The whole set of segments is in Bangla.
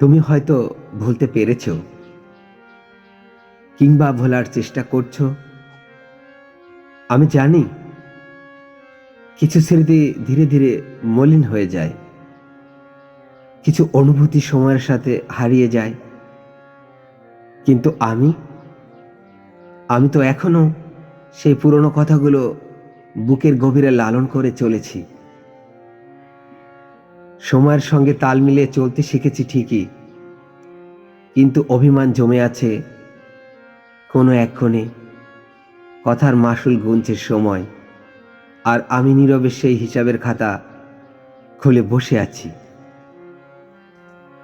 তুমি হয়তো ভুলতে পেরেছ কিংবা ভোলার চেষ্টা করছ। আমি জানি কিছু স্মৃতি ধীরে ধীরে মলিন হয়ে যায়, কিছু অনুভূতি সময়ের সাথে হারিয়ে যায়। কিন্তু আমি আমি তো এখনও সেই পুরনো কথাগুলো বুকের গভীরে লালন করে চলেছি। সময়ের সঙ্গে তাল মিলিয়ে চলতে শিখেছি ঠিকই। কিন্তু অভিমান জমে আছে কোনো এক কথার মাসুল গুনছে সময়, আর আমি নীরবে সেই হিসাবের খাতা খুলে বসে আছি।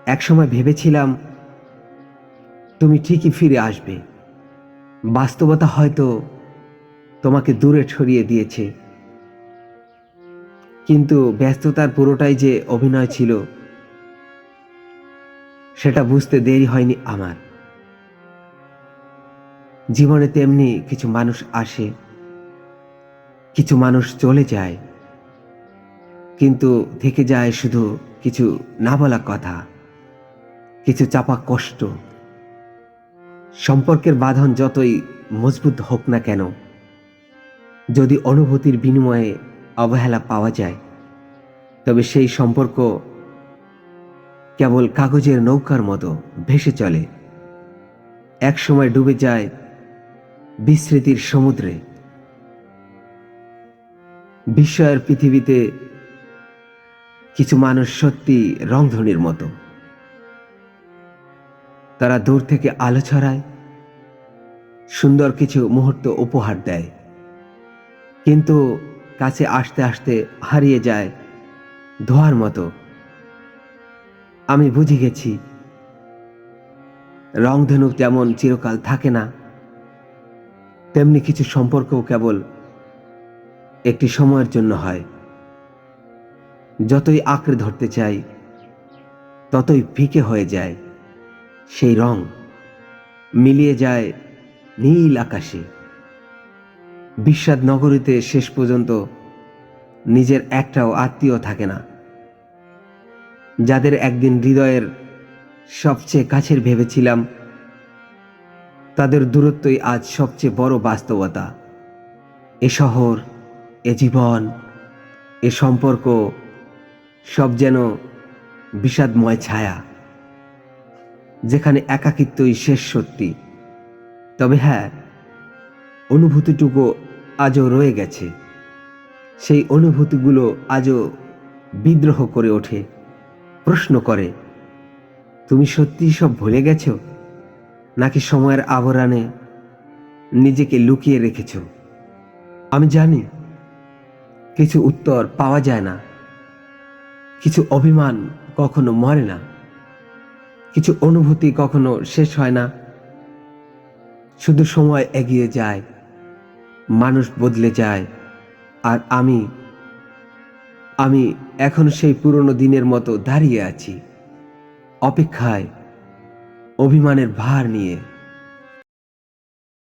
একসময় ভেবেছিলাম, তুমি ঠিকই ফিরে আসবে। বাস্তবতা হয়তো তোমাকে দূরে ছড়িয়ে দিয়েছে। কিন্তু ব্যস্ততার পুরোটাই যে অভিনয় ছিল, সেটা বুঝতে দেরি হয়নি আমার। জীবনে তেমনি কিছু মানুষ আসে, কিছু মানুষ চলে যায়, কিন্তু থেকে যায় শুধু কিছু না বলা কথা, কিছু চাপা কষ্ট। সম্পর্কের বাঁধন যতই মজবুত হোক না কেন, যদি অনুভূতির বিনিময়ে অবহেলা পাওয়া যায়। তবে সেই সম্পর্ক কেবল কাগজের নৌকার মতো ভেসে চলে। একসময় ডুবে যায় বিস্মৃতির সমুদ্রে। বিস্ময়ের পৃথিবীতে কিছু মানুষ সত্যি রংধনির মতো। তারা দূর থেকে আলো ছড়ায়, সুন্দর কিছু মুহূর্ত উপহার দেয়। কিন্তু কাছে আসতে আসতে হারিয়ে যায় ধোয়ার মতো। আমি বুঝে গেছি, রংধনু যেমন চিরকাল থাকে না। তেমনি কিছু সম্পর্কও কেবল একটি সময়ের জন্য হয়। যতই আঁকড়ে ধরতে চাই, ততই ফিকে হয়ে যায় সেই রং। মিলিয়ে যায় নীল আকাশে। বিষাদ নগরীতে শেষ পর্যন্ত নিজের একটাও আত্মীয় থাকে না। যাদের একদিন হৃদয়ের সবচেয়ে কাছের ভেবেছিলাম, তাদের দূরত্বই আজ সবচেয়ে বড় বাস্তবতা। এ শহর, এ জীবন, এ সম্পর্ক, সব যেন বিষাদময় ছায়া, যেখানে একাকিত্বই শেষ সত্যি। তবে হ্যাঁ অনুভূতিটুকু আজও রয়ে গেছে। সেই অনুভূতিগুলো আজও বিদ্রোহ করে ওঠে, প্রশ্ন করে, তুমি সত্যি সব ভুলে গেছ? নাকি সময়ের আবরণে নিজেকে লুকিয়ে রেখেছ? আমি জানি, কিছু উত্তর পাওয়া যায় না। কিছু অভিমান কখনো মরে না। কিছু অনুভূতি কখনো শেষ হয় না। শুধু সময় এগিয়ে যায় মানুষ বদলে যায়। আর আমি আমি এখন সেই পুরনো দিনের মতো দাঁড়িয়ে আছি, অপেক্ষায়, অভিমানের ভার নিয়ে।